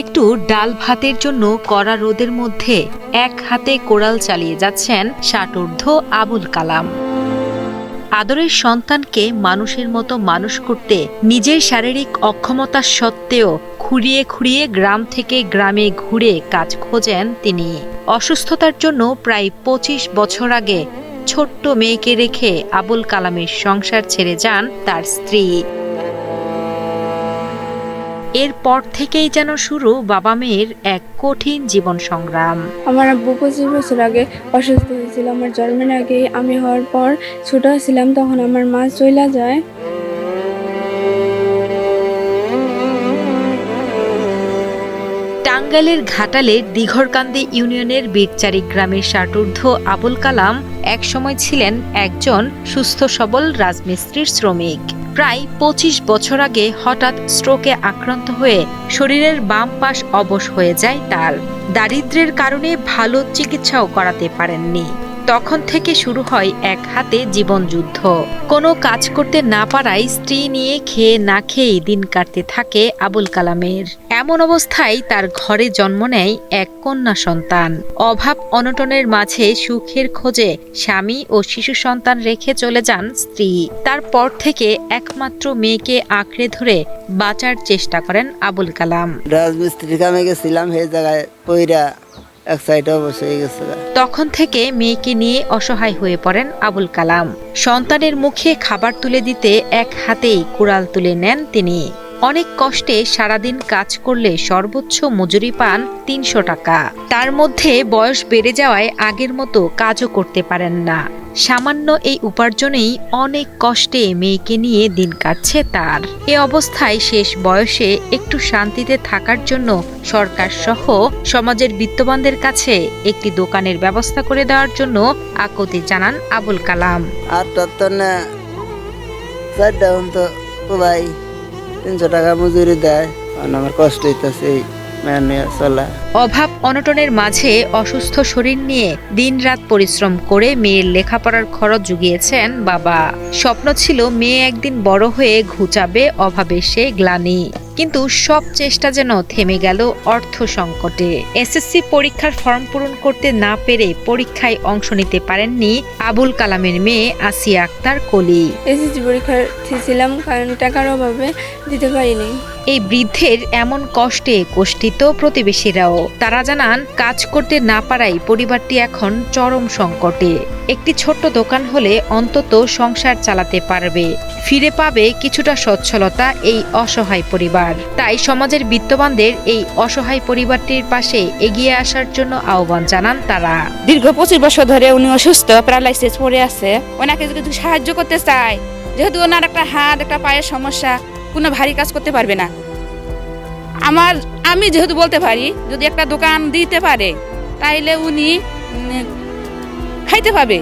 একটু ডাল ভাতের জন্য কড়া রোদের মধ্যে এক হাতে কোড়াল চালিয়ে যাচ্ছেন ষাটোর্ধ আবুল কালাম। আদরের সন্তানকে মানুষের মতো মানুষ করতে নিজের শারীরিক অক্ষমতা সত্ত্বেও খুঁড়িয়ে খুঁড়িয়ে গ্রাম থেকে গ্রামে ঘুরে কাজ খোঁজেন তিনি। অসুস্থতার জন্য প্রায় পঁচিশ বছর আগে ছোট্ট মেয়েকে রেখে আবুল কালামের সংসার ছেড়ে যান তার স্ত্রী। এরপর থেকেই যেন শুরু বাবা মেয়ের এক কঠিন জীবন সংগ্রাম। আমার আব্বু পঁচিশ বছর আগে অসুস্থ হয়েছিল। আমার জন্মের আগে আমি হওয়ার পর ছোট ছিলাম তখন আমার মা চইলা যায়। টাঙ্গাইলের ঘাটালের দিঘরকান্দি ইউনিয়নের বীরচারি গ্রামের ষাটোর্ধ আবুল কালাম একসময় ছিলেন একজন সুস্থ সবল রাজমিস্ত্রির শ্রমিক। প্রায় পঁচিশ বছর আগে হঠাৎ স্ট্রোকে আক্রান্ত হয়ে শরীরের বাম পাশ অবশ হয়ে যায় তার। দারিদ্রের কারণে ভালো চিকিৎসাও করাতে পারেননি। তখন থেকে শুরু হয় এক হাতে জীবনযুদ্ধ কোনো কাজ করতে না পারায় স্ত্রী নিয়ে খেয়ে না খেয়েই দিন কাটতে থাকে আবুল কালামের। এমন অবস্থায় তার ঘরে জন্ম নেয় এক কন্যা সন্তান। অভাব অনটনের মাঝে সুখের খোঁজে স্বামী ও শিশু সন্তান রেখে চলে যান স্ত্রী। তারপর থেকে একমাত্র মেয়েকে আঁকড়ে ধরে বাঁচার চেষ্টা করেন আবুল কালাম। রাজমিস্ত্রি কামে গেছিলাম, সেই জায়গায় পইরা তখন থেকে মেয়েকে নিয়ে অসহায় হয়ে পড়েন আবুল কালাম। সন্তানের মুখে খাবার তুলে দিতে এক হাতেই কুড়াল তুলে নেন তিনি। অনেক কষ্টে সারাদিন কাজ করলে সর্বোচ্চ মজুরি পান তিনশো টাকা। তার মধ্যে বয়স বেড়ে যাওয়ায় আগের মতো কাজও করতে পারেন না। সামান্য এই উপার্জনেই অনেক কষ্টে মেয়েকে নিয়ে দিন কাটছে তার। এ অবস্থায় শেষ বয়সে একটু শান্তিতে থাকার জন্য সরকার সহ সমাজের বিত্তবানদের কাছে একটি দোকানের ব্যবস্থা করে দেওয়ার জন্য আকতি জানান আবুল কালাম। আর তিনশো টাকা মজুরি দেয়। আমার কষ্ট হইতেছে অভাব অনটনের মাঝে অসুস্থ শরীর নিয়ে দিনরাত পরিশ্রম করে মেয়ের লেখাপড়ার খরচ জুগিয়েছেন বাবা। স্বপ্ন ছিল মেয়ে একদিন বড় হয়ে ঘুচাবে, অভাবে সে গ্লানি। কিন্তু সব চেষ্টা যেন থেমে গেল অর্থ সংকটে। এসএসসি পরীক্ষার ফর্ম পূরণ করতে না পেরে পরীক্ষায় অংশ নিতে পারেননি আবুল কালামের মেয়ে আসিয়া আক্তার কলি। এসএসসি পরীক্ষার ছিলাম কারণ টাকার অভাবে দিতে পারিনি। এই বৃদ্ধের এমন কষ্টে কষ্টিত প্রতিবেশীরাও। তারা জানান কাজ করতে না পারায় পরিবারটি এখন চরম সংকটে। একটি ছোট্ট দোকান হলে অন্তত সংসার চালাতে পারবে। ফিরে পাবে কিছুটা সচ্ছলতা এই অসহায় পরিবার। তাই সমাজের বিত্তবানদের এই অসহায় পরিবারটির পাশে এগিয়ে আসার জন্য আহ্বান জানান তারা। দীর্ঘ পঁচিশ বছর ধরে উনি অসুস্থ, প্যারালাইসিস পড়ে আছে। ওনাকে যদি সাহায্য করতে চায়, যেহেতু ওনার একটা হাত, একটা পায়ের সমস্যা, কোনো ভারী কাজ করতে পারবে না। আমার, আমি যেহেতু বলতে পারি, যদি একটা দোকান দিতে পারে, তাইলে উনি খাইতে পাবে।